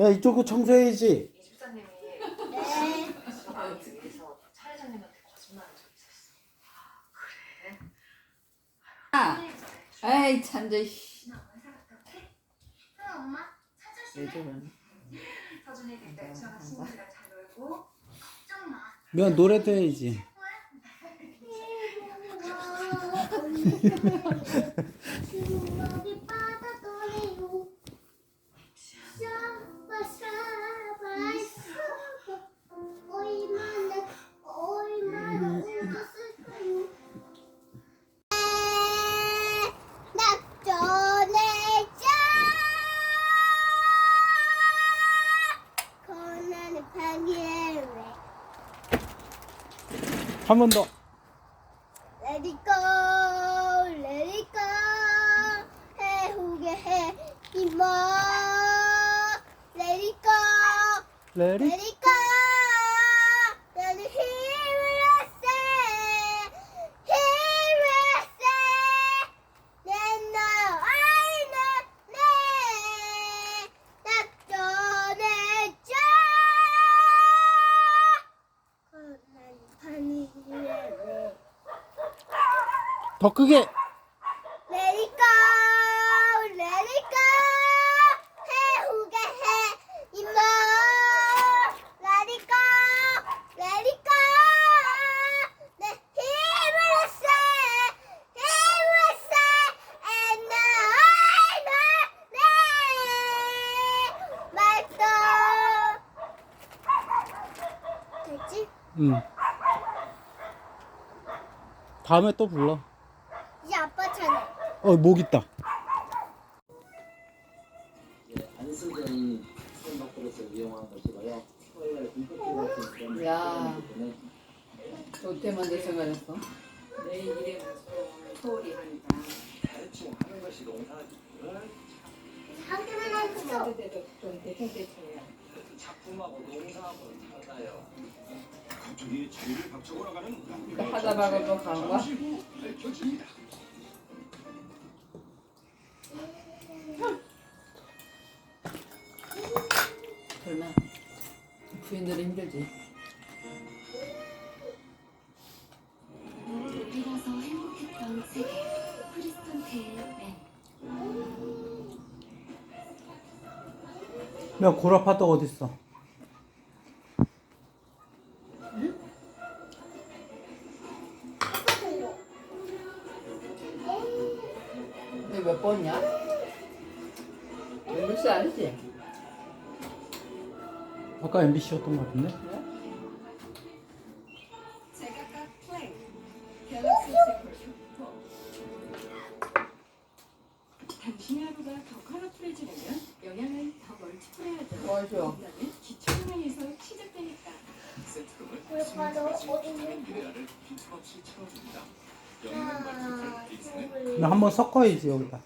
야 이쪽도 청소해야지. 이 집사님이 네. 지방을 위해서 차례자님한테 거짓말한 적이 있었어. 아, 에이 참저 씨. 나 회사 갔다 올게. 응, 엄마. 왜 찾아주네. 저러니? 서준이 그때 유치원 친구들이랑 잘 놀고 걱정 마. 면 노래도 해야지. 한 번 더. Let it go, let it go. 해후게 해, 이모. Let it go, 레리. let it go. 나는 힘을 세, 힘을 세. 내 나요, I know, 내 낙전의 자. 고난 반이래. 더 크게. Let it go, let it go. 해후게 해, 이모. Let it go, let it go. 내 힘을 세, 힘을 세. And now I know, 내 말도. 됐지? 응. 다음에 또 불러. 어 목 있다. 밖으로서 것이고요. 같은 그런 야. 때문에 좋게만 돼서 그랬어. 내 일에 소홀히 하니까. 대충 하는 것이 농사지. 한 개만 좀 대충대충이야. 작품하고 농사하고 달라요. 갑자기 자리를 박차고 나가는 이거 하다 말고 또 가는 거야? 밝혀집니다. 행복했던 세계 맨야 고라파도 어디 있어? 이게 몇 번이야? MBC 아니지? 아까 MBC였던 것 같은데. 제각각 플레이 갤럭시 세컬 당신의 하루가 더 컬러풀해지려면 영양은 더 멀티플해야죠 맞아. 영양은 기초 영양에서 시작되니까 세트금을 오빠도 어디 미네랄을 빈틈없이 채워줍니다. 하나, 영양 빅스는 둘. 나 한번 섞어야지 여기다.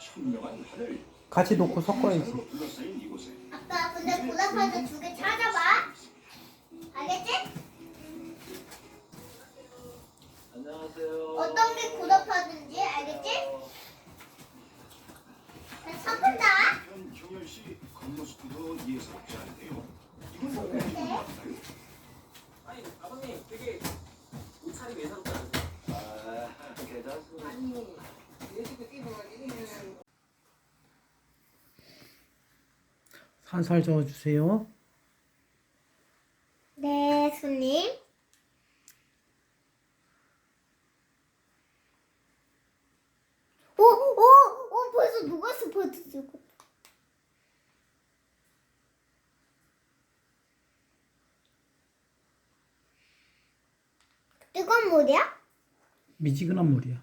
현명한 하늘. 같이 놓고 섞어야지. 둘러싸인 보라파도 두개 찾아봐. 알겠지? 안녕하세요. 어떤 게 보라파든지 알겠지? 나 섞은다. 현 경열 씨 겉모습도 예사롭지 않은데요. 이건 뭐 맞나요? 아니 아버님 되게 옷차림 예사롭지 않으세요? 아 괜찮습니다. 살살 저어주세요. 네, 손님. 오, 오, 오, 벌써 녹았어, 벌써 녹았어. 뜨거운 물이야? 미지근한 물이야.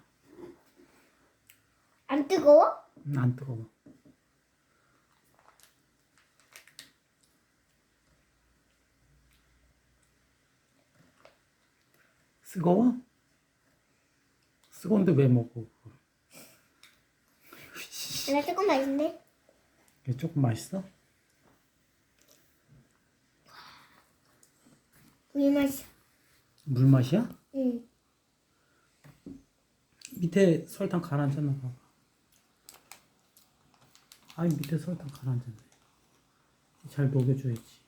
안 뜨거워? 음, 안 뜨거워. 쓰거워? 쓰거운데 왜 먹어? 나 조금 맛있네. 이게 조금 맛있어? 물 맛이야. 물 맛이야? 응. 밑에 설탕 가라앉았나 봐. 아이 밑에 설탕 가라앉았네. 잘 녹여줘야지.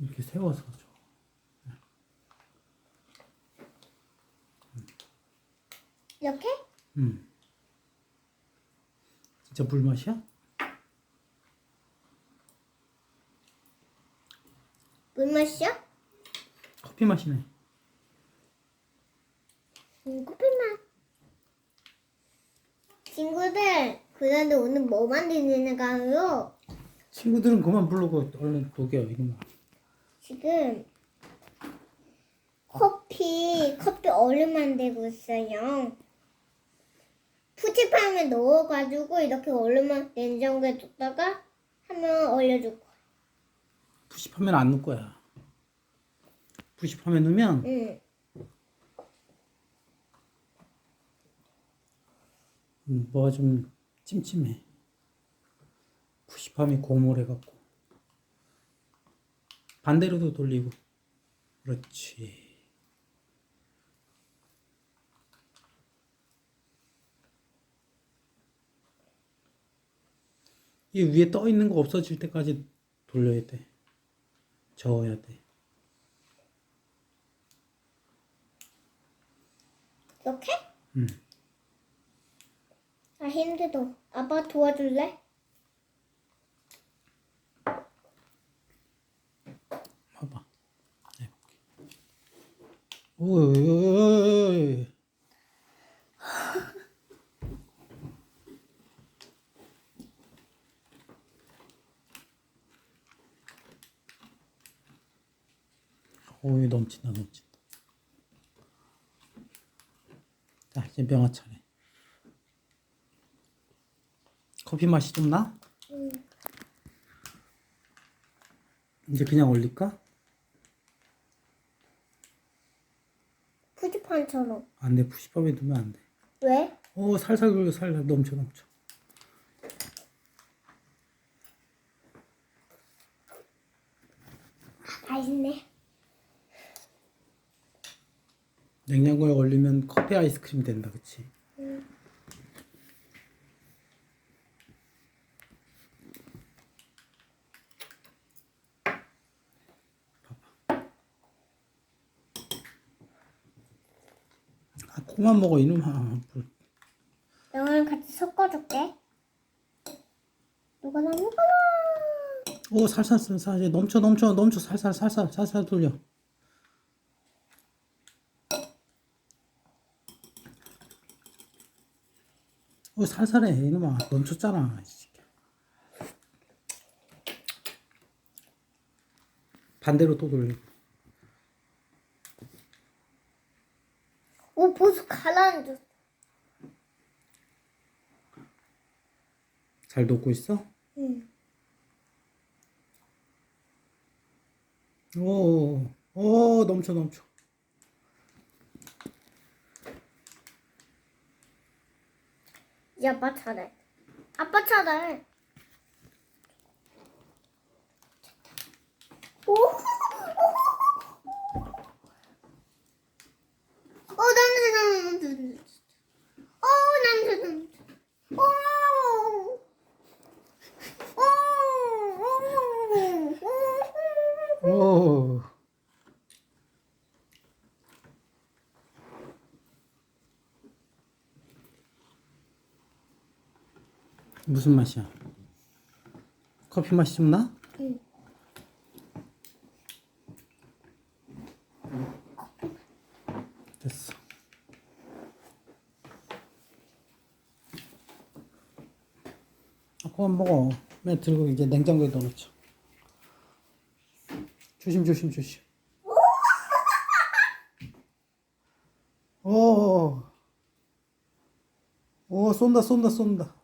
이렇게 세워서 줘. 이렇게? 음. 진짜 물 맛이야? 물 마시야? 커피 맛이네. 음, 커피맛. 친구들, 그런데 오늘 뭐 만드는 거요? 친구들은 그만 부르고 얼른 녹여 이놈아. 지금 커피, 커피 얼음 만들고 있어요. 푸치팜에 넣어가지고 이렇게 얼음만 냉장고에 뒀다가 하면 얼려줄 거야. 푸시하면 안 넣을 거야. 푸시하면 넣으면 응. 음, 뭐가 좀 찜찜해. 푸시팜이 고물해 갖고 반대로도 돌리고 그렇지. 이 위에 떠 있는 거 없어질 때까지 돌려야 돼. 저어야 돼. 이렇게? 응. 아 힘들어. 아빠 도와줄래? 봐봐. 해볼게. 오이. 오이 넘친다 넘친다. 자 이제 명화 차례. 커피 맛이 좀 나? 응. 이제 그냥 올릴까? 푸치팜처럼. 안 돼, 푸시밥에 두면 안 돼. 왜? 오, 살살 굴려, 살살 넘쳐, 넘쳐. 맛있네. 냉장고에 얼리면 커피 아이스크림 된다, 그치? 봐봐. 아, 그만 먹어, 이놈아. 뭘. 너랑 같이 섞어줄게. 누가 나 누가 오, 살살, 살살. 넘쳐, 넘쳐, 넘쳐. 살살, 살살, 살살 돌려. 오, 살살해, 이놈아. 넘쳤잖아. 반대로 또 돌리고. 오 벌써 가라앉았어. 잘 녹고 있어? 응. 오, 오, 넘쳐, 넘쳐. 이 아빠 차례. 아빠 차례. 오. 어 냄새 냄새 냄새. 어 냄새 냄새. 오. 오. 오. 오. 무슨 맛이야? 커피 맛이 좀 나? 응. 됐어. 아, 그만 먹어. 맨 들고 이제 냉장고에 넣어놓자. 조심, 조심, 조심. 오, 오, 쏜다, 쏜다, 쏜다.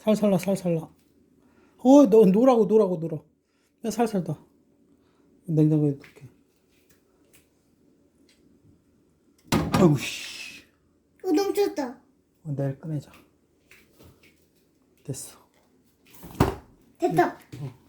살살 나, 살살 나. 어, 너 노라고, 노라고, 노라. 면 살살 나. 냉장고에 넣게. 아이고, 씨. 우동 쳤다. 어, 내일 꺼내자. 됐어. 됐다. 어.